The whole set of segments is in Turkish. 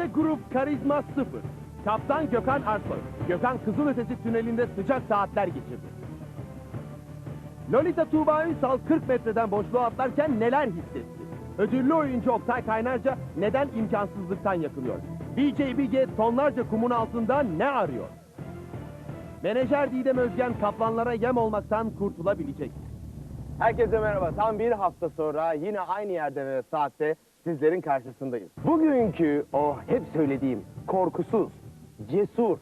İşte grup Karizma Sıfır. Kaptan Gökhan Arsoy. Gökhan Kızılötesi tünelinde sıcak saatler geçirdi. Lolita Tuğba Ünsal 40 metreden boşluğa atlarken neler hissetti? Ödüllü oyuncu Oktay Kaynarca neden imkansızlıktan yakınıyor? DJ Bige tonlarca kumun altında ne arıyor? Menajer Didem Özgen kaplanlara yem olmaktan kurtulabilecek? Herkese merhaba. Tam bir hafta sonra yine aynı yerde ve saatte sizlerin karşısındayız. Bugünkü o hep söylediğim korkusuz, cesur,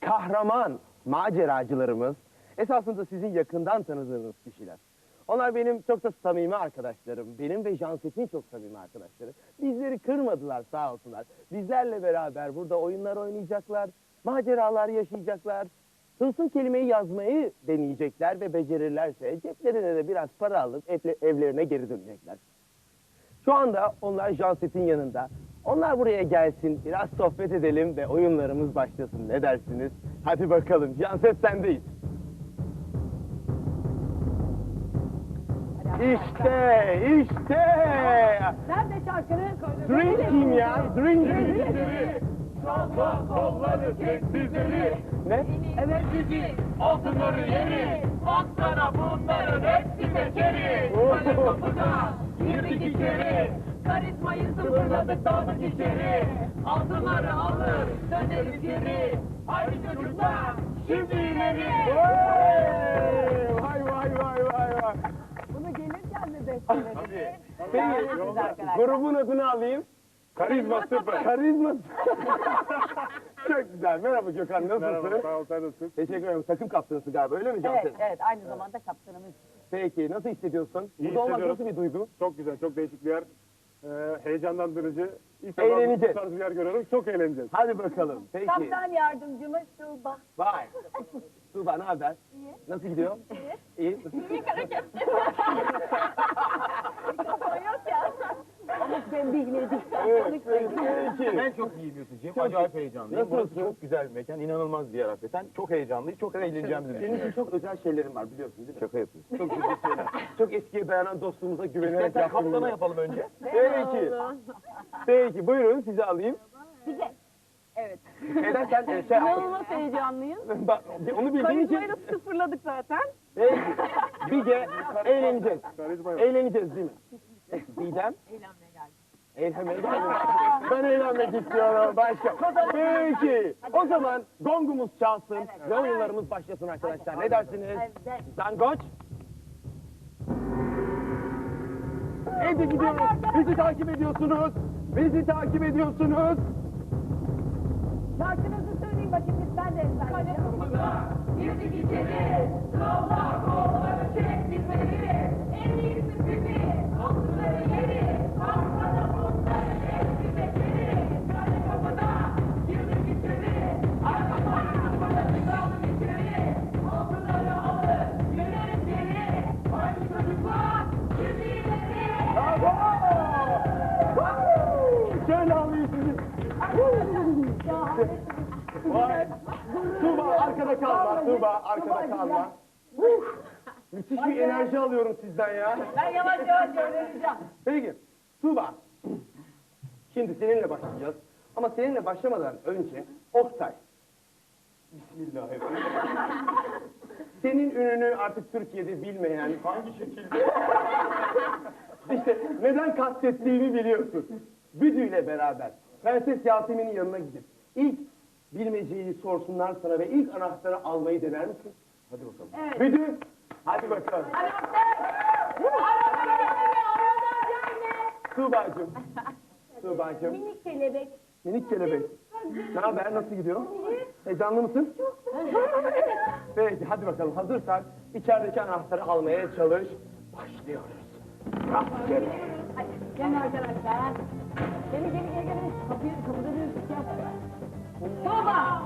kahraman maceracılarımız esasında sizin yakından tanıdığınız kişiler. Onlar benim çok da samimi arkadaşlarım. Benim ve Janset'in çok samimi arkadaşları. Bizleri kırmadılar sağ olsunlar. Bizlerle beraber burada oyunlar oynayacaklar, maceralar yaşayacaklar. Tılsım kelimeyi yazmayı deneyecekler ve becerirlerse ceplerine de biraz para alıp evle- evlerine geri dönecekler. Şu anda onlar Janset'in yanında. Onlar buraya gelsin, biraz sohbet edelim ve oyunlarımız başlasın. Ne dersiniz? Hadi bakalım, Janset sendeyiz. İşte, işte! Sen de şarkını Team ya, Team. Salla kolları çek dizleri Ne? Evet. Bizi altınları yeri Baksana bunların hepsi beceri. Böyle kapıda girdik içeri Karizmayı sıfırladık daldık içeri Altınları alır döneriz geri Haydi çocuklar şimdi ileri Vay vay vay vay vay. Bunu gelirken mi besteledik? Peki, grubun adını alayım. Karizma sıfır Karizma. Çok güzel. Merhaba Gökhan, nasılsın? Merhaba sağ ol sen nasılsın? Teşekkür ederim. Takım kaptanısı galiba, öyle mi Cansel? Evet, evet. Aynı zamanda kaptanımız. Peki, nasıl hissediyorsun? İyi Burada olmak hissediyorum. nasıl bir duygu? Çok güzel çok değişik bir yer ee, Heyecanlandırıcı İlk defa Eğleneceğiz. bu tarz bir yer görüyorum çok eğleneceğiz Hadi bakalım. Peki. Kaptan yardımcımız Tuğba. Vay. Tuğba ne haber? İyi. Nasıl gidiyor? İyi. İyi. İyi hareket. Evet, evet, peki. Ben çok iyiyim Yusuf'cığım. Çok Acayip iyi. heyecanlıyım. Burası çok güzel bir mekan. inanılmaz bir yer hakikaten. Çok heyecanlıyız. Çok eğleneceğimizi Senin düşünüyorum. için çok özel şeylerim var biliyorsun değil mi? Şaka yapıyorsun. Çok ciddi şeyler. Çok eskiye dayanan dostluğumuza güvenerek Sen yaptığım kaptana bunlar. yapalım önce. Peki. Peki buyurun sizi alayım. Bize. Evet. Neden sen e, şey İnanılmaz heyecanlıyız. Bak, onu bildiğin için Karizmayı da sıfırladık zaten. Peki. Bige eğleneceğiz. Eğleneceğiz değil mi? Peki Didem. Eğlenmeye geldim. Ben eğlenmek istiyorum başka. Peki. O zaman gongumuz çalsın ve oyunlarımız başlasın arkadaşlar. Ne dersiniz? Zangoç. Evde gidiyoruz. Bizi takip ediyorsunuz. Bizi takip ediyorsunuz. Şarkınızı söyleyin bakayım biz ben de ezberleyeceğim. Girdik içeri Salla kolları çek dizleri Şöyle alayım sizi. Vay. Tuğba arkada kalma. Tuğba arkada kalma. Müthiş bir enerji alıyorum sizden ya. Ben yavaş yavaş öğreneceğim. Peki. Tuğba. Şimdi seninle başlayacağız. Ama seninle başlamadan önce Oktay. Bismillahirrahmanirrahim. Senin ününü artık Türkiye'de bilmeyen hangi şekilde? işte neden kastettiğimi biliyorsun. Büdü'yle beraber Prenses Yasemin'in yanına gidip ilk bilmeceyi sorsunlar sana ve ilk anahtarı almayı dener misin? Hadi bakalım. Evet. Büdü, hadi bakalım. Tuğba'cığım. Tuğba'cığım. Minik kelebek. Minik kelebek. Ne haber? Nasıl gidiyor? Heyecanlı mısın? Peki hadi bakalım. Hazırsan içerideki anahtarı almaya çalış. Başlıyoruz. Rastgele. Hadi gelin arkadaşlar. Gelin gelin gelin. gelin. Kapıyı kapıda bir ışık yap. Tuğba.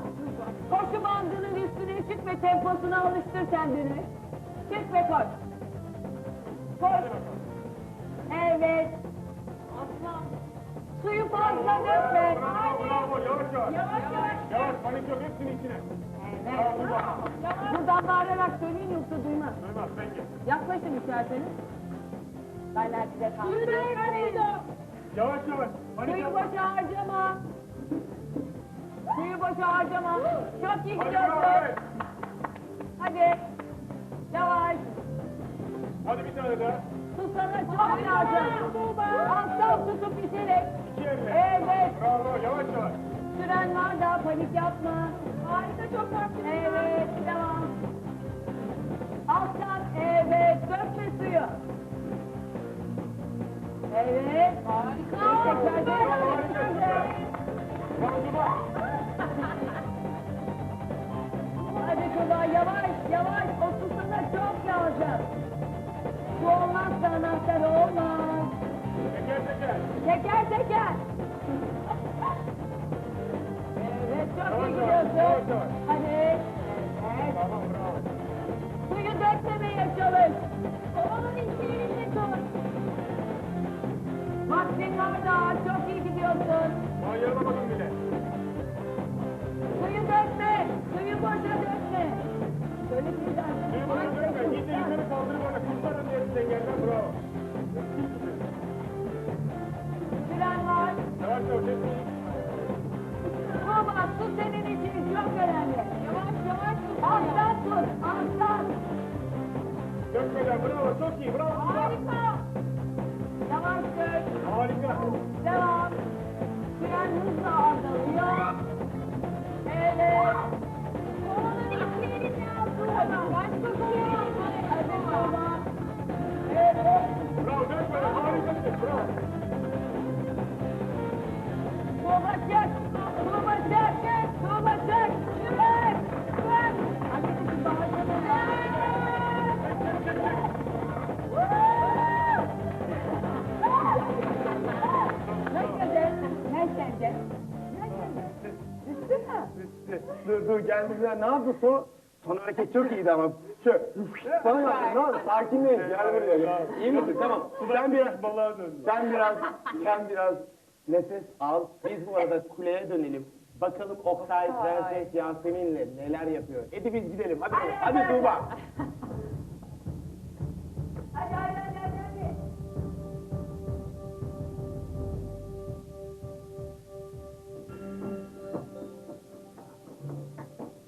Koşu bandının üstüne çık ve temposuna alıştır kendini. Çık ve koş. Koş. Evet. Suyu fazla dökme. Bravo bravo yavaş yavaş Yavaş yavaş. Yavaş panik yok hepsinin içine Evet. Buradan bağırarak söyleyin yoksa duymaz. Duymaz peki Yaklaşın isterseniz. Bana size kalmış. Yavaş yavaş. Panik Suyu yapma. boşa Çok iyi Hadi Hadi. Yavaş. Hadi bir daha. Susana çok lazım. Alttan tutup iterek. İki elle. Evet. Yavaş yavaş. Süren var yapma. Harika çok tatlısın. Evet. Devam. Hadi Tuba yavaş yavaş o su sana çok lazım. Su olmazsa anahtar olmaz. Teker teker. Teker teker. Evet çok iyi gidiyorsun. yavaş, yavaş. Hadi. Evet. Tamam bravo. Suyu dökmemeye Daha yarılamadım bile. Suyu dökme. Suyu boşa dökme. Şöyle birden. Suyu bana dökme. İyice yukarı kaldır böyle. Kurtarın yerinden yerden bravo. Süren var. Yavaş yavaş. hepsini. Baba su senin için çok önemli. Yavaş yavaş tut. Alttan tut. Alttan. Dökmeden bravo. Çok iyi. Bravo. Kova çek. Kova çek. Evet. Evet. Anneciğim? Düştü mü? Dur dur geldi güzel. Ne yaptı su? Son hareket çok iyiydi ama. Şu. Bana yaptın. Ne oldu? Sakinleyin. Gel buraya. İyi misin? Tamam. Sen biraz balığa döndün. Sen biraz, sen biraz nefes al. Biz bu arada kuleye dönelim. Bakalım Oktay, Prenses Yasemin'le neler yapıyor. Hadi biz gidelim. Hadi, hadi Tuğba. Hadi hadi hadi hadi. hadi.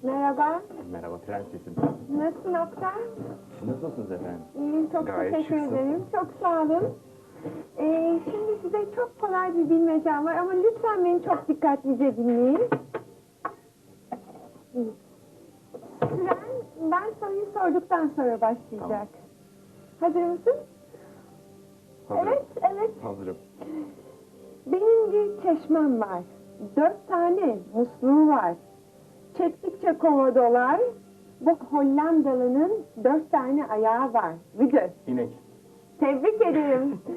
Merhaba, Merhaba prensesim. nasılsın Oktay? Nasılsınız efendim? İyiyim, çok Gayet teşekkür şıksın. ederim. Çok sağ olun. Ee, şimdi size çok kolay bir bilmecem var ama lütfen beni çok dikkatlice dinleyin. Süren, ben soruyu sorduktan sonra başlayacak. Hazır mısın? Evet, evet. Hazırım. Benim bir çeşmem var. Dört tane musluğu var. Çektikçe kova dolar. Bu Hollandalı'nın dört tane ayağı var. Vıdır. İnek. Tebrik ederim.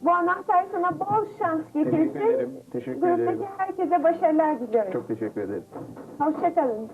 Bu anahtar sana bol şans getirsin. Teşekkür ederim. Teşekkür Gruptaki ederim. herkese başarılar diliyorum. Çok teşekkür ederim. Hoşçakalın.